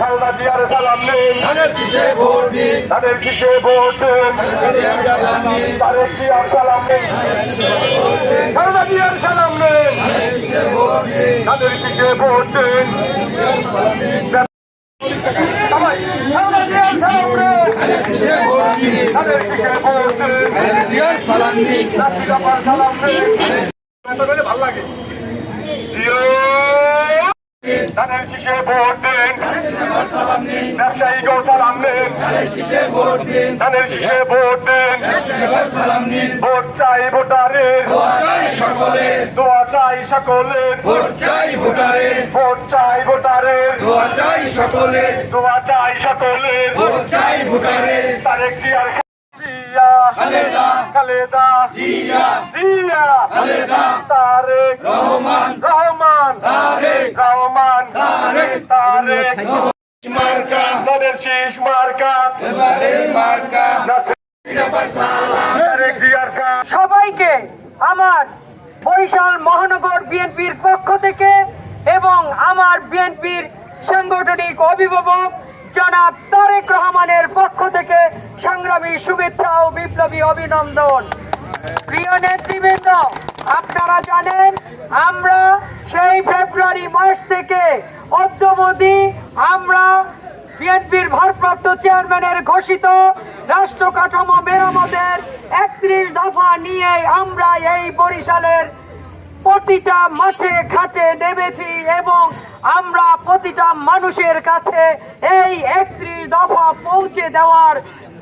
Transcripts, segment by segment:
খালদা জিয়ার সালাম নিন ধানের শীষে ভোট দিন তাদের শীষে ভোট দিন লাগে ধানের শীষে ভোট দিন ব্যবসায়ী গো সালাম নিন ধানের শীষে ভোট দিন ভোট চাই ভোটারের দোয়া চাই সকলের ভোট চাই ভোটারের দোয়া চাই সকলের তারেক জিয়ার জিয়া খালেদা খালেদা জিয়া জিয়া খালেদা তারেক রহমান রহমান তারেক রহমান তারেক তারেক সবাইকে আমার বরিশাল মহানগর বিএনপির পক্ষ থেকে এবং আমার বিএনপির সাংগঠনিক অভিভাবক জনাব তারেক রহমানের পক্ষ থেকে সংগ্রামী শুভেচ্ছা ও বিপ্লবী অভিনন্দন। প্রিয় নেতৃবৃন্দ, আপনারা জানেন, আমরা সেই ফেব্রুয়ারি মাস থেকে অদ্যবধি আমরা বিএনপির ভারপ্রাপ্ত চেয়ারম্যানের ঘোষিত রাষ্ট্র কাঠামো মেরামতের একত্রিশ দফা নিয়ে আমরা এই বরিশালের প্রতিটা মাঠে, ঘাটে নেমেছি এবং আমরা প্রতিটা মানুষের কাছে এই একত্রিশ দফা পৌঁছে দেওয়ার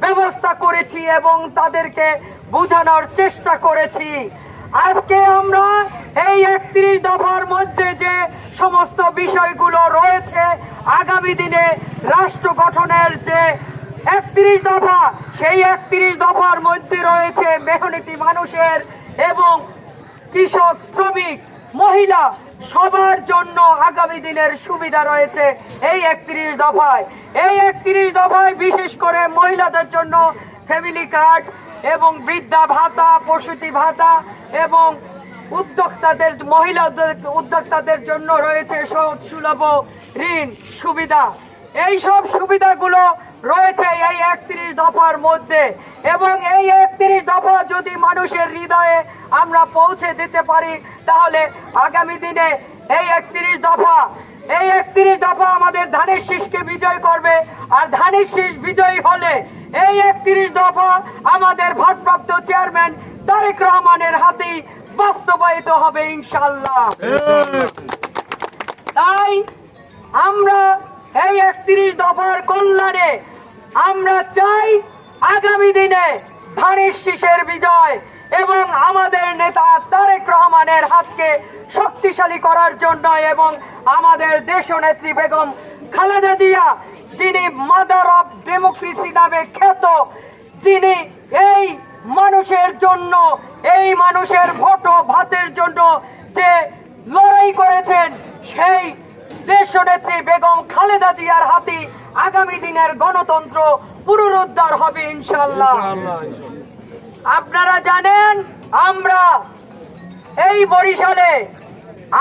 ব্যবস্থা করেছি এবং তাদেরকে বোঝানোর চেষ্টা করেছি। আজকে আমরা এই একত্রিশ দফার মধ্যে যে সমস্ত বিষয়গুলো রয়েছে আগামী দিনে রাষ্ট্র গঠনের যে একত্রিশ দফা, সেই একত্রিশ দফার মধ্যে রয়েছে মেহনতি মানুষের এবং কৃষক, শ্রমিক, মহিলা সবার জন্য আগামী দিনের সুবিধা রয়েছে এই একত্রিশ দফায়। এই একত্রিশ দফায় বিশেষ করে মহিলাদের জন্য ফ্যামিলি কার্ড এবং বৃদ্ধা ভাতা, প্রসূতি ভাতা এবং উদ্যোক্তাদের মহিলা উদ্যোক্তাদের জন্য রয়েছে সহজ সুলভ ঋণ সুবিধা। এই সব সুবিধাগুলো রয়েছে এই একত্রিশ দফার মধ্যে এবং এই একত্রিশ দফা যদি মানুষের হৃদয়ে আমরা পৌঁছে দিতে পারি, তাহলে আগামী দিনে এই একত্রিশ দফা, এই একত্রিশ দফা আমাদের ধানের শীষকে বিজয় করবে। আর ধানের শীষ বিজয়ী হলে এই একত্রিশ দফা আমাদের ভারপ্রাপ্ত চেয়ারম্যান তারেক রহমানের হাতেই বাস্তবায়িত হবে ইনশাল্লাহ তাই আমরা এই একত্রিশ দফার কল্যাণে আমরা চাই আগামী দিনে ধানের শীষের বিজয় এবং আমাদের নেতা তারেক রহমানের হাতকে শক্তিশালী করার জন্য এবং আমাদের দেশনেত্রী বেগম খালেদা জিয়া, যিনি মাদার অফ ডেমোক্রেসি নামে খ্যাত, যিনি এই মানুষের জন্য এই মানুষের ভোট ভাতের জন্য যে লড়াই করেছেন সেই দেশনেত্রী বেগম খালেদা জিয়ার হাতে আগামী দিনের গণতন্ত্র পুনরুদ্ধার হবে ইনশাল্লাহ আপনারা জানেন আমরা এই বরিশালে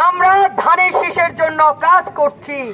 আমরা ধানের শীষের জন্য কাজ করছি।